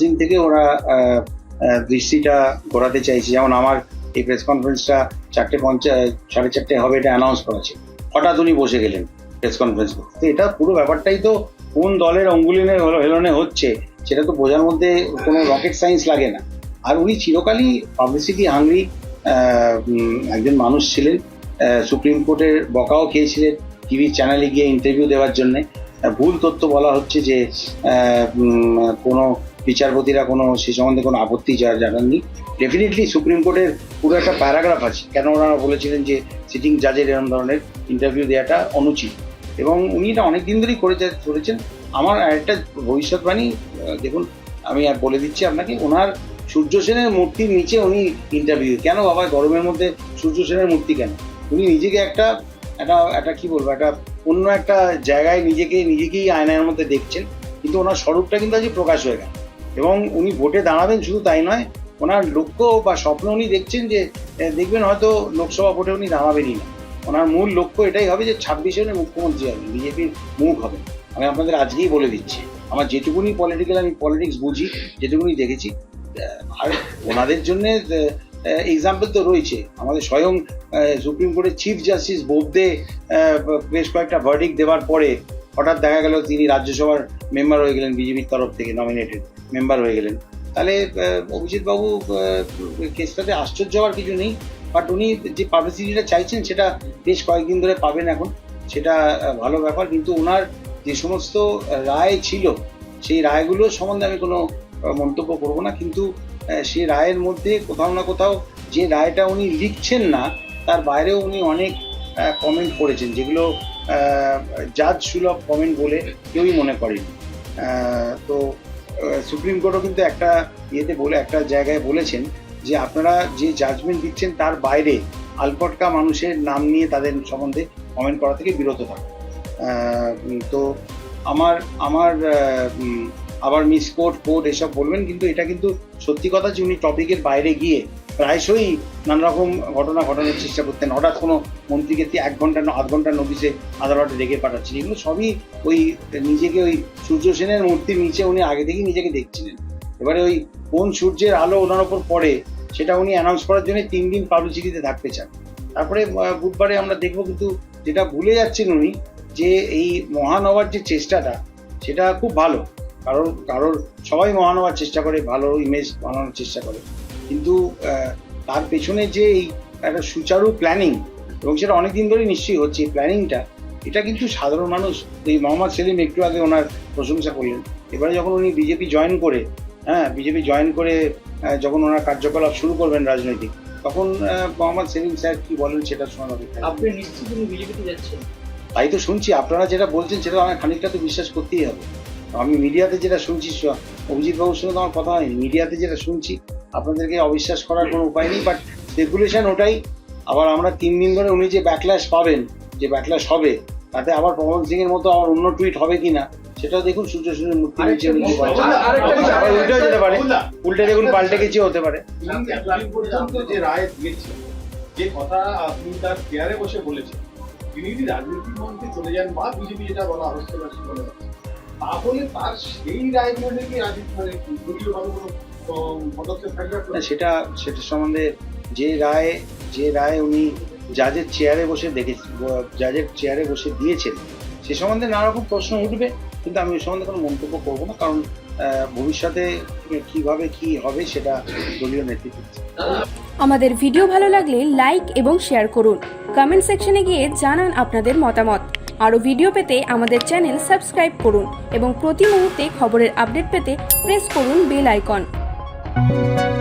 সিং থেকে ওরা দৃষ্টিটা ঘোরাতে চাইছে। যেমন আমার এই প্রেস কনফারেন্সটা চারটে পঞ্চাশ সাড়ে চারটে হবে এটা অ্যানাউন্স করেছে। হঠাৎ উনি বসে গেলেন প্রেস কনফারেন্স করতে তো এটা পুরো ব্যাপারটাই তো কোন দলের অঙ্গুলিনে হেলনে হচ্ছে, সেটা তো বোঝার মধ্যে কোনো রকেট সায়েন্স লাগে না। আর উনি চিরকালই পাবলিসিটি হাংরি একজন মানুষ ছিলেন সুপ্রিম কোর্টের বকাও খেয়েছিলেন টিভি চ্যানেলে গিয়ে ইন্টারভিউ দেওয়ার জন্য। ভুল তথ্য বলা হচ্ছে যে কোনো বিচারপতিরা কোনো, সে সম্বন্ধে কোনো আপত্তি জা- জানাননি। ডেফিনেটলি সুপ্রিম কোর্টের পুরো একটা প্যারাগ্রাফ আছে, কেন ওনারা বলেছিলেন যে সিটিং জাজের এরকম ধরনের ইন্টারভিউ দেওয়াটা অনুচিত। এবং উনি এটা অনেক দিন ধরেই করে করেছেন। আমার একটা ভবিষ্যৎবাণী দেখুন, আমি আর বলে দিচ্ছি আপনাকে, ওনার সূর্য সেনের মূর্তির নিচে উনি ইন্টারভিউ কেন বাবা, গরমের মধ্যে সূর্য সেনের মূর্তি কেন? উনি নিজেকে একটা একটা একটা কী বলব, একটা অন্য একটা জায়গায় নিজেকে, নিজেকেই আয়নার মধ্যে দেখছেন, কিন্তু ওনার স্বরূপটা কিন্তু আজ প্রকাশ হয়ে গেল। এবং উনি ভোটে দাঁড়াবেন শুধু তাই নয়, ওনার লক্ষ্য বা স্বপ্ন উনি দেখছেন যে দেখবেন হয়তো লোকসভা ভোটে উনি দাঁড়াবেনই না। ওনার মূল লক্ষ্য এটাই হবে যে ছাব্বিশে উনি মুখ্যমন্ত্রী হবেন, বিজেপির মুখ হবে। আমি আপনাদের আজকেই বলে দিচ্ছি, আমার যেটুকুনি পলিটিক্যাল আমি পলিটিক্স বুঝি, যেটুকুনি দেখেছি আর ওনাদের জন্য এক্সাম্পল তো রয়েছে। আমাদের স্বয়ং সুপ্রিম কোর্টের চিফ জাস্টিস বোবদে বেশ কয়েকটা ভার্ডিক দেওয়ার পরে হঠাৎ দেখা গেল তিনি রাজ্যসভার মেম্বার হয়ে গেলেন, বিজেপির তরফ থেকে নমিনেটেড মেম্বার হয়ে গেলেন। তাহলে অভিজিৎ বাবু কেসটাতে আশ্চর্য হওয়ার কিছু নেই। বাট উনি যে পাবলিসিটিটা চাইছেন, সেটা বেশ কয়েকদিন ধরে পাবেন এখন। সেটা ভালো ব্যাপার। কিন্তু ওনার যে সমস্ত রায় ছিল, সেই রায়গুলো সম্বন্ধে আমি কোনো মন্তব্য করব না। কিন্তু সেই রায়ের মধ্যে কোথাও না কোথাও যে রায়টা উনি লিখছেন না, তার বাইরেও উনি অনেক কমেন্ট করেছেন। যেগুলো জাজ সুলভ কমেন্ট বলে কেউই মনে করেনি। তো সুপ্রিম কোর্টও কিন্তু একটা ইয়েতে বলে, একটা জায়গায় বলেছেন যে আপনারা যে জাজমেন্ট দিচ্ছেন তার বাইরে আলপটকা মানুষের নাম নিয়ে তাদের সম্বন্ধে কমেন্ট করা থেকে বিরত থাকুন। তো আমার আমার আবার মিস কোর্ট কোর্ট এসব বলবেন, কিন্তু এটা কিন্তু সত্যি কথা যে উনি টপিকের বাইরে গিয়ে প্রায়শই নানা রকম ঘটনা ঘটানোর চেষ্টা করতেন। হঠাৎ কোনো মন্ত্রীকে এক ঘণ্টা আধ ঘণ্টার নোটিশে আদালতে ডেকে পাঠাচ্ছেন এগুলো সবই ওই নিজেকে ওই সূর্য সেনের মূর্তির নিচে উনি আগে থেকেই নিজেকে দেখছিলেন। এবারে ওই কোন সূর্যের আলো ওনার ওপর পড়ে, সেটা উনি অ্যানাউন্স করার জন্য তিন দিন পাবলিসিটিতে থাকতে চান। তারপরে বুধবারে আমরা দেখব কিন্তু যেটা ভুলে যাচ্ছেন উনি, যে এই মহান যে চেষ্টাটা, সেটা খুব ভালো। কারোর কারোর সবাই মহান হওয়ার চেষ্টা করে, ভালো ইমেজ বানানোর চেষ্টা করে। কিন্তু তার পেছনে যে এই একটা সুচারু প্ল্যানিং এবং সেটা অনেকদিন ধরেই নিশ্চয়ই হচ্ছে এই প্ল্যানিংটা এটা কিন্তু সাধারণ মানুষ এই মোহাম্মদ সেলিম একটু আগে ওনার প্রশংসা করলেন। এবারে যখন উনি বিজেপি জয়েন করে হ্যাঁ বিজেপি জয়েন করে যখন ওনার কার্যকলাপ শুরু করবেন রাজনৈতিক তখন মোহাম্মদ সেলিম স্যার কি বলেন সেটা শোনার অপেক্ষা আপনি নিশ্চিত উনি বিজেপিতে যাচ্ছেন? তাই তো শুনছি আপনারা যেটা বলছেন সেটা আমার খানিকটা তো বিশ্বাস করতেই হবে। আমি মিডিয়াতে যেটা শুনছি অভিজিৎ বাবুর সঙ্গে তো আমার কথা হয়নি মিডিয়াতে যেটা শুনছি আপনাদেরকে অবিশ্বাস করার কোনো উপায় নেই বাট রেগুলেশন ওটাই। আবার আমরা তিন দিন ধরে উনি যে ব্যাকল্যাশ পাবেন যে ব্যাকল্যাশ হবে তাতে আবার পবন সিং এর মতো আবার অন্য টুইট হবে কিনা সেটাও দেখুন সূর্য সূর্যের মূর্তি নিচে উল্টেও যেতে পারে। উল্টে। দেখুন পাল্টে গেছে হতে পারে। যে রায় দিয়েছেন যে কথা আপনি তার চেয়ারে বসে বলেছেন তিনি যদি রাজনৈতিক মঞ্চে চলে যান বা বিজেপি যেটা বলা তাহলে তার সেই রায়গুলো রাজনীতি মানে কোনো সেটা সেটা সম্বন্ধে যে রায় যে রায় উনি জাজের চেয়ারে বসে দেখে জাজের চেয়ারে বসে দিয়েছেন সে সম্বন্ধে নানা রকম প্রশ্ন উঠবে কিন্তু আমি ওই সম্বন্ধে কোনো মন্তব্য করব না কারণ ভবিষ্যতে কীভাবে কি হবে সেটা দলীয় নেতৃত্ব আমাদের ভিডিও ভালো লাগলে লাইক এবং শেয়ার করুন। কমেন্ট সেকশনে গিয়ে জানান আপনাদের মতামত। আরও ভিডিও পেতে আমাদের চ্যানেল সাবস্ক্রাইব করুন এবং প্রতি মুহূর্তে খবরের আপডেট পেতে প্রেস করুন বেল আইকন Música